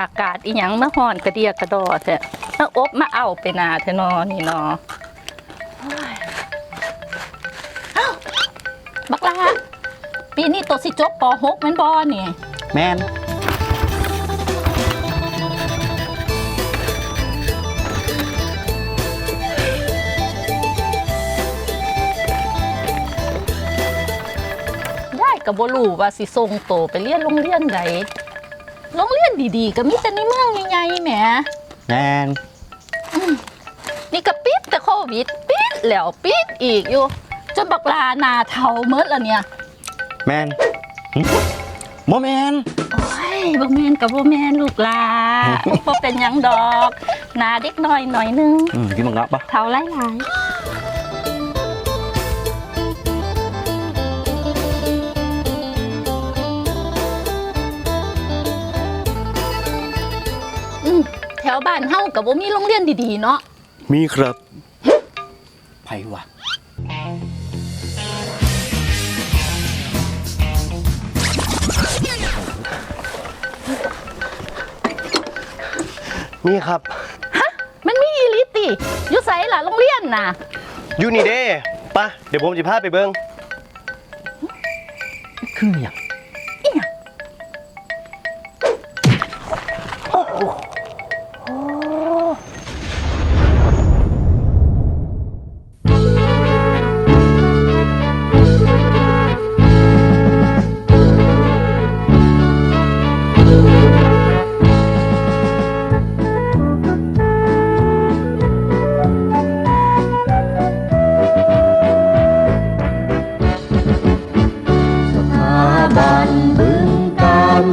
อากาศอีหยังมาฮ้อนกระเดียกระดอแท้มาอบมาเอาไปนาแท้นอนี่นอโอ้ยเอ้าบักลาปีนี้ตัวสิจบป .6 แม่นบ่นี่แมนยายก็บ่รู้ว่าสิส่งโตไปเรียนโรงเรียนใด โรงเรียนดีๆ ก็มีแต่ในเมืองใหญ่ๆแหม แมนนี่ก็ปิดแต่โควิด ปิดแล้วปิดอีกอยู่ จนบักลาหนาเทาเมิดแล้วเนี่ย แมนหึบ่แมน โอ้ยบ่แม่นกับบ่แม่นลูกหลาบ่เป็นหยังดอกหนาเด็กน้อยหน่อยนึง อืมกินมังกรปะเทาหลายๆ วบ้านเฮาก็บ่มีโรงเรียนดีๆเนาะมีครับไผวะนี่ครับมันมีอีหลิติอยู่ไสล่ะโรงเรียนน่ะอยูนี่เด้ปะเดี๋ยวผมจะพาไปเบิ้งคืออย่าง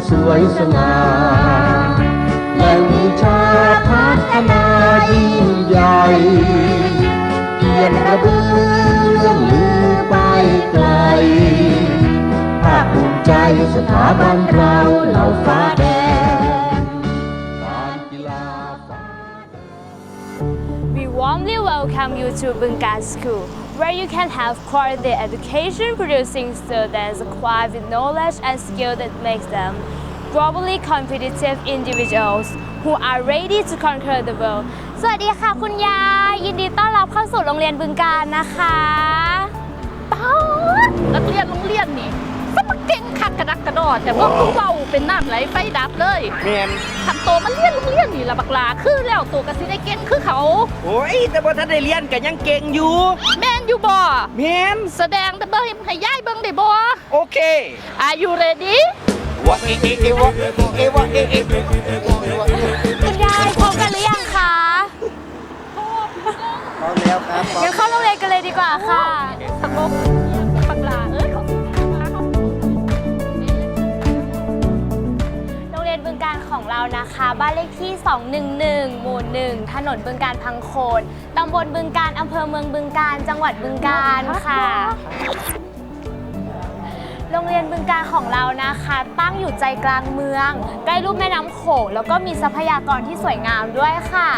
สวยสง่าแหล่งวิชาพัฒนายิ่งใหญ่เกียรติกระเบื้องลือไปไกล ภาคภูมิใจสถาบันเราเหล่าฟ้าแดงการกีฬาฟ้า We warmly welcome you to Bunga School, where you can have quality education producing students acquired with knowledge and skill that makes them globally competitive individuals who are ready to conquer the world. สวัสดีค่ะคุณยาย ยินดีต้อนรับเข้าสู่โรงเรียนบึงการนะคะป๊าดนักเรียนโรงเรียนนี่สมัครเก่งคักกระดักกระดอดแต่ว่าพวกเราเป็นน้ำไหลไฟดับเลยแมนขันโตมันเรียนโรงเรียนนี่ละบักลาคือแล้วตัวกสิได้เก่งคือเขา โอ้ยแต่บ่ทันได้เรียนก็ยังเก่งอยู่แมนอยู่บ่แมนแสดงแต่เบิ่งให้ยายเบิ่งได้บ่โอเค Are you ready วะเอเอเอวะเอวะเอเอคุณยายพร้อมกันหรือยังคะพร้อมแล้วครับงั้นเข้าโรงเรียนกันเลยดีกว่าค่ะสงบบักลาเอ้ยเขาโรงเรียนบึงการของเรานะคะ บ้านเลขที่ 211 หมู่ 1 ถนนบึงการพังโคน ตำบลบึงการอำเภอเมืองบึงการ จังหวัดบึงการค่ะโรงเรียนบึงการของเรานะคะ ตั้งอยู่ใจกลางเมือง ใกล้รูปแม่น้ำโขงแล้วก็มีทรัพยากรที่สวยงามด้วยค่ะ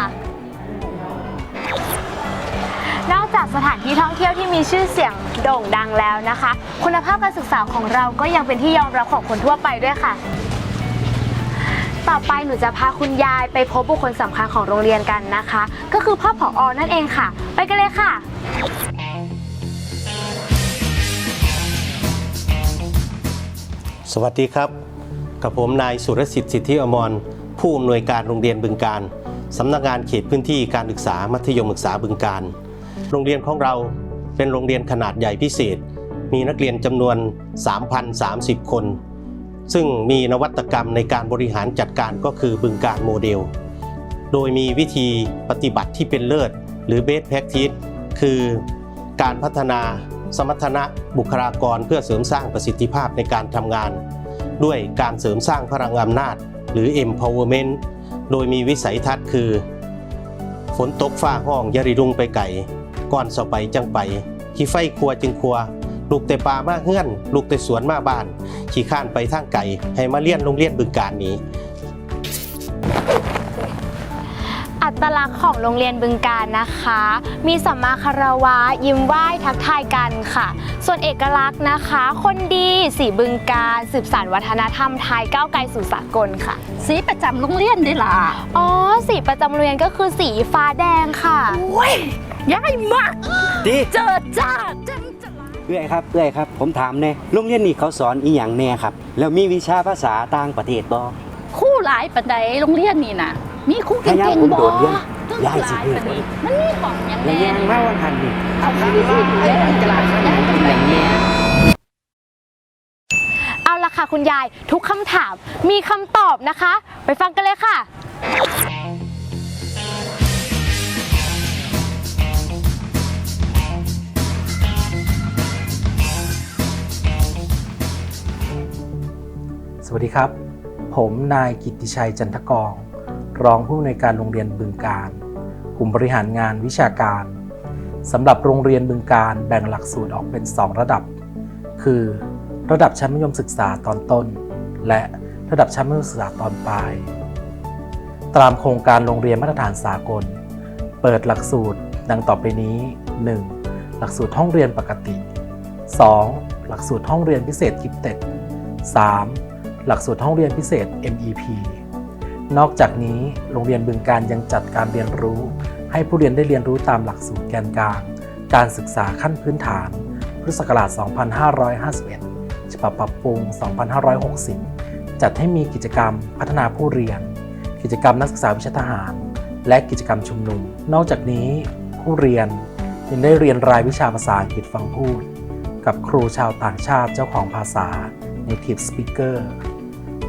นอกจากสถานที่ท่องเที่ยวที่มีชื่อเสียงโด่งดังแล้วนะคะ คุณภาพการศึกษาของเราก็ยังเป็นที่ยอมรับของคนทั่วไปด้วยค่ะ ต่อไปหนูจะพาคุณยายไปพบบุคคลสำคัญของโรงเรียนกันนะคะ ก็คือพ่อผออนั่นเองค่ะ ไปกันเลยค่ะ สวัสดีครับ กับผมนายสุรสิทธิ์สิทธิอมร ผู้อำนวยการโรงเรียนบึงการสำนักงานเขตพื้นที่การศึกษามัธยมศึกษาบึงการ โรงเรียนของเราเป็นโรงเรียนขนาดใหญ่พิเศษ มีนักเรียนจำนวน 3,030 คน ซึ่งมีนวัตกรรมในการบริหารจัดการก็คือบึงการโมเดล โดยมีวิธีปฏิบัติที่เป็นเลิศ หรือ Best Practice คือการพัฒนา สมรรถนะบุคลากรเพื่อเสริมสร้างประสิทธิภาพในการทำงาน ด้วยการเสริมสร้างพลังอำนาจ หรือ empowerment โดยมีวิสัยทัศน์คือ ฝนตกฟ้าห้องยาริรุงไปไก่ก่อนเสาไปจังไป ขี้ไฟครัวจึงครัว ลูกแต่ป่ามาเฮือน ลูกแต่สวนมาบ้าน ขี่ข้านไปทางไก่ให้มาเลี้ยนโรงเรียนบึงการนี้ ตลักษณ์ของโรงเรียนบึงการนะคะ มีสัมมาคารวะยิ้มไหว้ทักทายกันค่ะ ส่วนเอกลักษณ์นะคะ คนดีสีบึงการสืบสานวัฒนธรรมไทยก้าวไกลสู่สากลค่ะ สีประจำโรงเรียนได้ล่ะอ๋อสีประจำโรงเรียนก็คือสีฟ้าแดงค่ะโอ้ยย้ายมากดีเจอจ้าจังจะเอื้อยครับเอื้อยครับ ผมถามแน่โรงเรียนนี่เขาสอนอีหยังแน่ครับ แล้วมีวิชาภาษาต่างประเทศบ่คู่หลายปันใดโรงเรียนนี่นะ มีคู่เก่ถ้าย่างงผมๆบ่โดดเรียนคู่ย้ายสิหลปันนี้มันมีของอย่างแล้วแน่ยังมาวันหันนี่เอาไปดูแลกลาย้ายกันแบบนี้เอาละค่ะคุณยายทุกคำถามมีคำตอบนะคะ ไปฟังกันเลยค่ะสวัสดีครับ ผมนายกิตติชัยจันทกอง รองผู้อำนวยการโรงเรียนบึงการกลุ่มบริหารงานวิชาการสำหรับโรงเรียนบึงการแบ่งหลักสูตรออกเป็น 2 ระดับ คือ ระดับชั้นมัธยมศึกษาตอนต้น และระดับชั้นมัธยมศึกษาตอนปลาย ตามโครงการโรงเรียนมาตรฐานสากล เปิดหลักสูตรดังต่อไปนี้ 1. หลักสูตรห้องเรียนปกติ 2. หลักสูตรห้องเรียนพิเศษกิฟเต็ด 3. หลักสูตรห้องเรียนพิเศษ MEP นอกจากนี้โรงเรียนบึงการยังจัดการเรียนรู้ ให้ผู้เรียนได้เรียนรู้ตามหลักสูตรแกนกลาง การศึกษาขั้นพื้นฐาน พุทธศักราช 2551 ฉบับปรับปรุง 2560 จัดให้มีกิจกรรมพัฒนาผู้เรียน กิจกรรมนักศึกษาวิชาทหาร และกิจกรรมชุมนุม นอกจากนี้ผู้เรียนยังได้เรียนรายวิชาภาษาอังกฤษฟังพูด กับครูชาวต่างชาติเจ้าของภาษา native speaker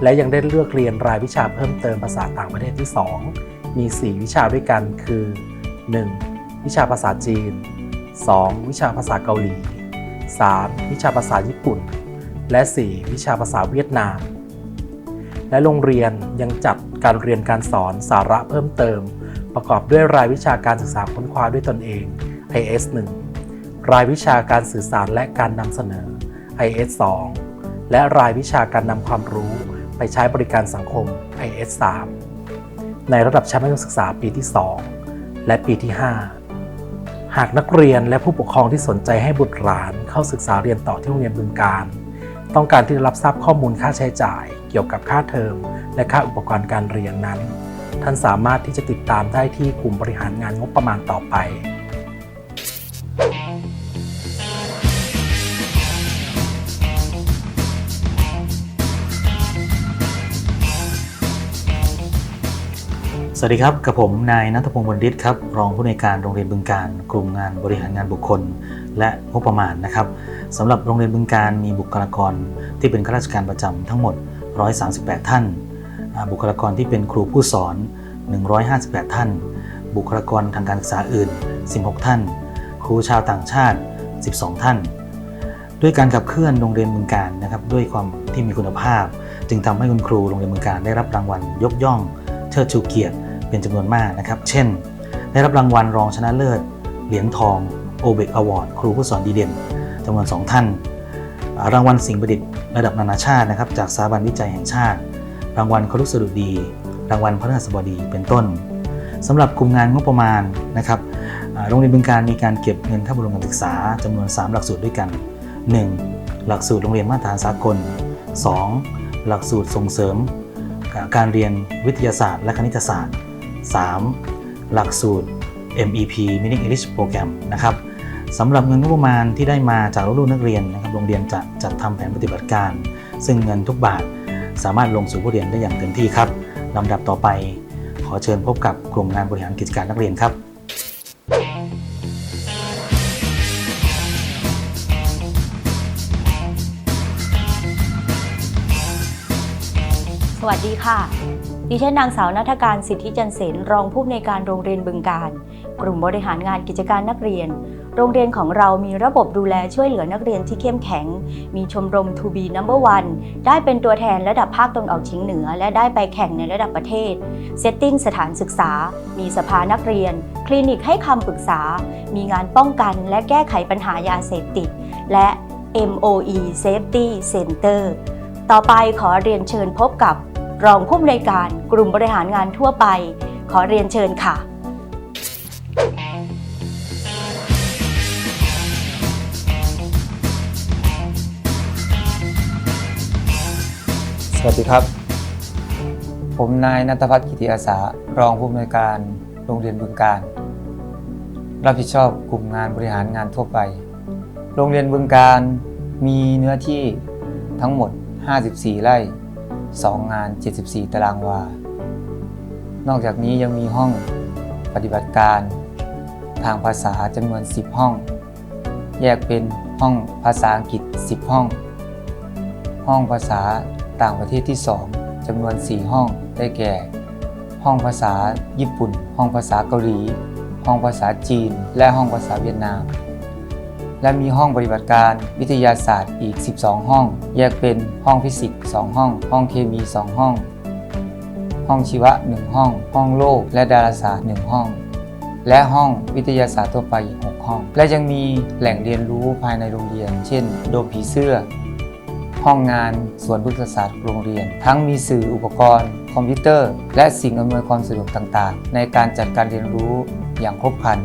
และยังได้เลือกเรียนรายวิชาเพิ่มเติมภาษาต่างประเทศที่ 2 มี 4 วิชาด้วยกันคือ 1. วิชาภาษาจีน 2. วิชาภาษาเกาหลี 3. วิชาภาษาญี่ปุ่น และ 4. วิชาภาษาเวียดนาม และโรงเรียนยังจัดการเรียนการสอนสาระเพิ่มเติม ประกอบด้วยรายวิชาการศึกษาค้นคว้าด้วยตนเอง IS 1รายวิชาการสื่อสารและการนำเสนอ IS 2และรายวิชาการนำความรู้ ไปใช้บริการสังคม IS 3ในระดับชั้นมัธยมศึกษาปีที่ 2 และปีที่ 5 หากนักเรียนและผู้ปกครองที่สนใจให้บุตรหลานเข้าศึกษาเรียนต่อที่โรงเรียนบึงการ ต้องการที่จะรับทราบข้อมูลค่าใช้จ่าย เกี่ยวกับค่าเทอม และค่าอุปกรณ์การเรียนนั้น ท่านสามารถที่จะติดตามได้ที่กลุ่มบริหารงานงบประมาณต่อไป สวัสดีครับ กับผมนายนัทพงศ์วรรณฤทธิ์ครับ รองผู้ในการโรงเรียนบึงการกลุ่มงานบริหารงานบุคคล และงบประมาณนะครับสำหรับโรงเรียนบึงการมีบุคลากรที่เป็นข้าราชการประจำทั้งหมด 138 ท่านอ่าบุคลากรที่เป็นครูผู้สอน 158 ท่าน บุคลากรทางการศึกษาอื่น 16 ท่าน ครูชาวต่างชาติ 12 ท่าน ด้วยการขับเคลื่อนโรงเรียนบึงการนะครับด้วยความที่มีคุณภาพ จึงทำให้คุณครูโรงเรียนบึงการได้รับรางวัลยกย่อง เชิดชูเกียรติ เป็นจำนวนมากนะครับ เช่น ได้รับรางวัลรองชนะเลิศ เหรียญทองโอเบกอวอร์ดครูผู้สอนดีเด่นจำนวน 2 ท่าน รางวัลสิ่งประดิษฐ์ระดับนานาชาตินะครับจากสถาบันวิจัยแห่งชาติ รางวัลครุสดุดี รางวัลพระราชบดีเป็นต้นสำหรับกลุ่มงานงบประมาณนะครับโรงเรียนบึงการมีการเก็บเงินค่าบำรุงการศึกษาจำนวน 3 หลักสูตรด้วยกัน 1. หลักสูตรโรงเรียนมาตรฐานสากล 2. หลักสูตรส่งเสริม การเรียนวิทยาศาสตร์และคณิตศาสตร์ 3. หลักสูตร MEP Meaning English Program นะครับสำหรับเงินงบประมาณที่ได้มาจากลูกนักเรียนนะครับโรงเรียนจะจัดทำแผนปฏิบัติการ ซึ่งเงินทุกบาทสามารถลงสู่ผู้เรียนได้อย่างเต็มที่ครับลำดับต่อไป ขอเชิญพบกับกลุ่มงานบริหารกิจการนักเรียนครับสวัสดีค่ะ ดิฉันนางสาวนัฐการสิทธิจันเสนรองผู้อำนวยการโรงเรียนบึงการ กลุ่มบริหารงานกิจการนักเรียน โรงเรียนของเรามีระบบดูแลช่วยเหลือนักเรียนที่เข้มแข็ง มีชมรม To be number one ได้เป็นตัวแทนระดับภาคตะวันออกเฉียงเหนือ และได้ไปแข่งในระดับประเทศ เซตติ้งสถานศึกษา มีสภานักเรียน คลินิกให้คำปรึกษา มีงานป้องกันและแก้ไขปัญหายาเสพติด และ MOE Safety Center ต่อไปขอเรียนเชิญพบกับ รองผู้อำนวยการกลุ่มบริหารงานทั่วไป ขอเรียนเชิญค่ะ สวัสดีครับ ผมนายนัทพัฒน์กิติอาสา รองผู้อำนวยการโรงเรียนบึงการ รับผิดชอบกลุ่มงานบริหารงานทั่วไป โรงเรียนบึงการมีเนื้อที่ทั้งหมด 54 ไร่ 2 งาน 74 ตารางวา นอกจากนี้ยังมีห้องปฏิบัติการ ทางภาษาจำนวน 10 ห้อง แยกเป็นห้องภาษาอังกฤษ 10 ห้อง ห้องภาษาต่างประเทศที่ 2จำนวน 4 ห้องได้แก่ ห้องภาษาญี่ปุ่น ห้องภาษาเกาหลี ห้องภาษาจีน และห้องภาษาเวียดนาม และมีห้องปฏิบัติการวิทยาศาสตร์อีก 12 ห้อง แยกเป็นห้องฟิสิกส์ 2 ห้อง ห้องเคมี 2 ห้อง ห้องชีวะ 1 ห้อง ห้องโลก และดาราศาสตร์ 1 ห้อง และห้องวิทยาศาสตร์ทั่วไปอีก 6 ห้อง และยังมีแหล่งเรียนรู้ภายในโรงเรียน เช่น โดผีเสื้อ ห้องงานสวนพฤกษศาสตร์โรงเรียน ทั้งมีสื่ออุปกรณ์ คอมพิวเตอร์ และสิ่งอำนวยความสะดวกต่าง ๆ ในการจัดการเรียนรู้อย่างครบครัน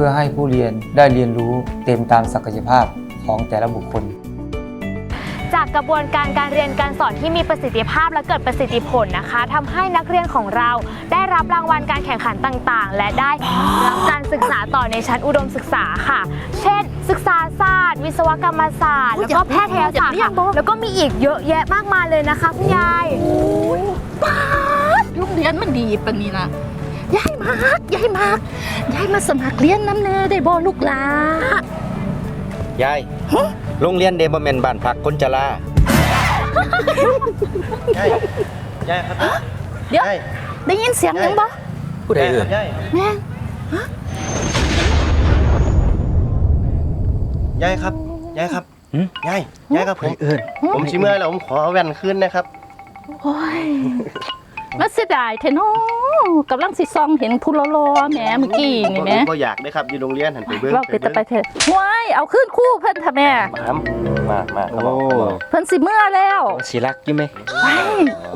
พื่อให้ผู้เรียนได้เรียนรู้เต็มตามศักยภาพของแต่ละบุคคล จากกระบวนการการเรียนการสอนที่มีประสิทธิภาพและเกิดประสิทธิผลนะคะทำให้นักเรียนของเราได้รับรางวัลการแข่งขันต่างๆ และได้รับการศึกษาต่อในชั้นอุดมศึกษาค่ะ เช่น ศึกษาศาสตร์วิศวกรรมศาสตร์แล้วก็แพทยศาสตร์ค่ะแล้วก็มีอีกเยอะแยะมากมายเลยนะคะคุณยายป้าดโรงเรียนมันดีปานนี้นะ ยายมากยายมากยายมาสมัครเรียนน้ำแน่ได้บ่ลูกหลายายโรงเรียนเดบเมนบ้านพักคนจรายายยายครับเดี๋ยว ยายได้ยินเสียงยังบ่ผู้ใดเอ่ยยายแม่งยายครับยายครับหึยายยายครับผมเอิญผมชิเมื่อยแล้วผมขอแว่นขึ้นนะครับ โอ้ย มาเสียดายแท้เนาะกำลังสิซองเห็นผู้รอๆแหมเมื่อกี้นี่แหมก็อยากได้ครับอยู่โรงเรียนหันไปเบิ้งเราไปแต่ไปเถอะว้ายเอาขึ้นคู่เพิ่นทำแม่มามามาครับโอ้เพิ่นสิเมื่อแล้วสิรักอยู่ไหมไว้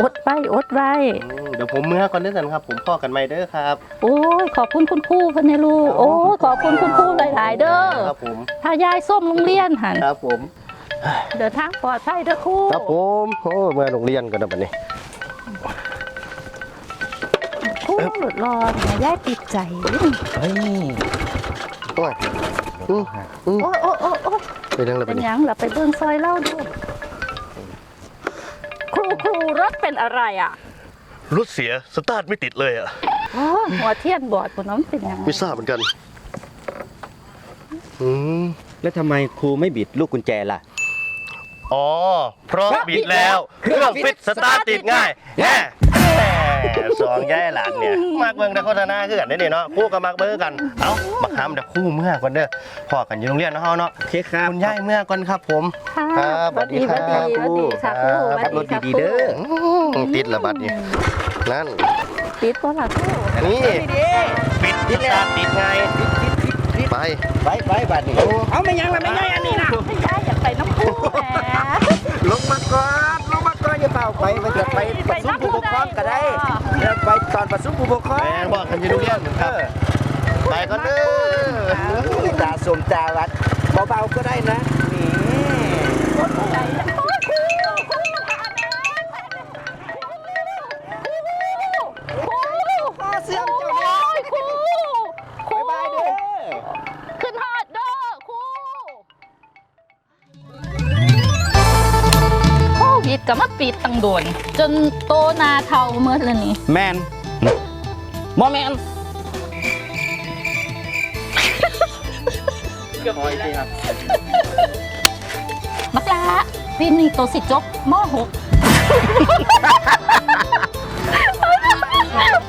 อดไว้อดไว้อืมเดี๋ยวผมเมื่อก่อนเด้อสันครับผมพ่อกันใหม่เด้อครับ โอ้ยขอบคุณคุณครูเพิ่นให้ลูกโอ้ยขอบคุณคุณครูหลายๆเด้อครับผมพายายส้มโรงเรียนหันครับผมเดินทางปลอดภัยเด้อครูครับผมโอ้เมื่อโรงเรียนกันนะบัดนี้ ครูหลุดรอดนะยายติดใจเฮ้ยโอ้ยอืมอืมโอ้ยโอ้ยโอ้ยโอ้ยเป็นยังไงบัเป็ดนนี้หยังล่ะไปเบิ่งซอยเล่าดูครูครูรถเป็นอะไรอะรถเสียสตาร์ทไม่ติดเลยอะอ๋อหัวเทียนบอดบนน้ำเป็นหยังไม่ทราบเหมือนกันอืมแล้วทำไมครูไม่บิดลูกกุญแจล่ะอ๋อเพราะบิดแล้ว เครื่องฟิตสตาร์ทติดง่ายแน่แน่ สองย่ายหลานเนี่ยมากเบิ่งแต่โฆษณาคือกันได้อนี่เนาะคู่กับมากเบิ่งกันเอ้าบักหามเดี๋ยวคู่เมื่อก่อนเด้อพ่อกันอยู่โรงเรียนเนาะเฮาเนาะโอเคครับคุณย่ายเมื่อก่อนครับผม ค่ะครับสวัสดีสวัสดีครับสวัสดีค่ะครูครับสวัสค่ะรถดีๆเด้ออืมติดละบัดนี้นั่นติดก็ล่ะครูอันนี้ปิดสตาร์ทติดไงไปไปไปบัดนี้เอาไม่ยังละไม่ยังอันนี้นะไม่ได้อยากไปน้ำพุแหมลงมาก่อน ลงมาก่าไปไปจะไปประชุมผู้ปกครองก็ได้ไปตอนประชุมผู้ปกครองแม่บอกกันอยู่โรงเรียนครับไปก็เด้อตาสมตาวัดเบาๆก็ได้นะนี่ ปิดตังโดน จนโตหนาเท่าเมื่อแล้วนี่แมนบอแมนมักละปีนี้โตสิจบม .6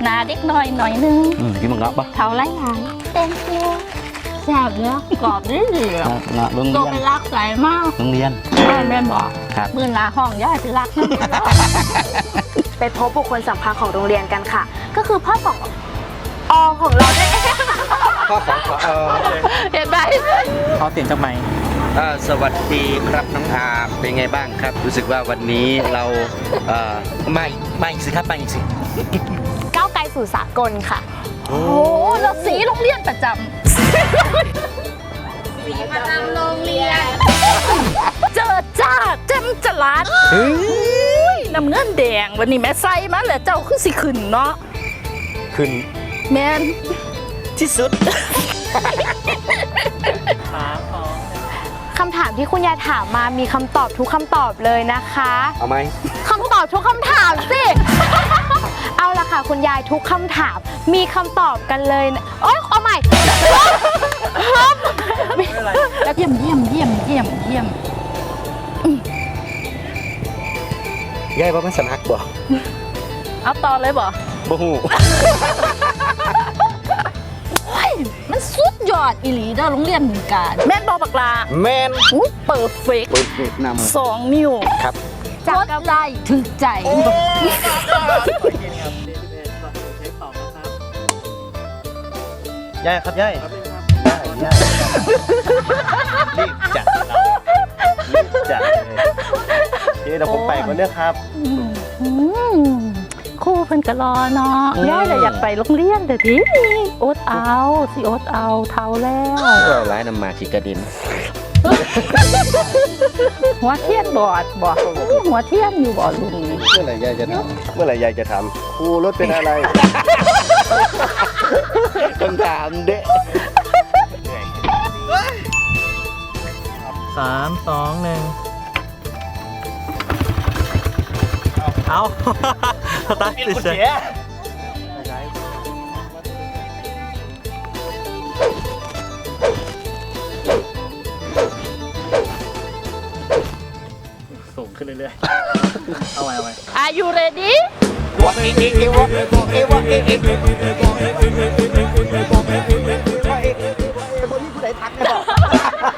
หนาเด็กน้อยหน่อยนึงอืมกินมังงะปะเท่าไรหลายเต็มตัว แซ่บเนื้อกรอบดื้องะโรงโตเรียนเป็นรักสายมากโรงเรียน แม่แม่บอกครับ มื่นลาห้องย่าสิรักนะไปพบบุคคลสำคัญของโรงเรียนกันค่ะ ก็คือพ่อของอของเราเนี่ยข้อของขอเออเห็นไหมเขาเตียนจากไหมอ่าสวัสดีครับน้องอาร์มเป็นไงบ้างครับ รู้สึกว่าวันนี้เราเอ่อมามาอีกสิครับมาอีกสิก้าวไกลสู่สากลค่ะ โอ้เราสีโรงเรียนประจำ สีประจำโรงเรียน เจอจ้าเจมจรัดเฮ้ยน้ำเงินแดงวันนี้แม่ใส่มาแล้วเจ้าคือสิขึ้นเนาะขึ้นแม่นที่สุดคำถามที่คุณยายถามมามีคำตอบทุกคำตอบเลยนะคะ เอาไหมคำตอบทุกคำถามสิ เอาละค่ะคุณยายทุกคำถาม มีคำตอบกันเลยนะโอ๊ยเอาใหม่ ยี่ยมเยี่ยมยายว่ามันสนักบ่เอาต่อเลยบ่บ่ฮู้โอ้ยมันสุดยอดอีหลีเด้อโรงเรียนบึงการแม่นบอบักลาแมนอู้เปิดเฟกเปิดเฟกนำสองนิ้วครับจักกใจถึงใจ ย่ายครับย่ายย่ายย่ายรีบ มไปก่อนเด้อครับ อืมครู่เพิ่นก็รอเนาะย่ายเลยอยากไปโรงเรียนเดี๋ยวทีอดเอา สิอดเอาเท่าแล้วเราร้ายนำมาชิกระเด็นหัวเทียนบอดบ่หัวเทียนอยู่บ่ลุงนี่เมื่อไหร่ยายจะทำเมื่อไหร่ยายจะทำครูรถเป็นอะไรต้องถามเด้สามสองหนึ่ง เอาสตาร์ทติดเฉยสูงขึ้นเรื่อยๆ เอาไว้เอาไว้ Are you ready ผู้ใดทักกัน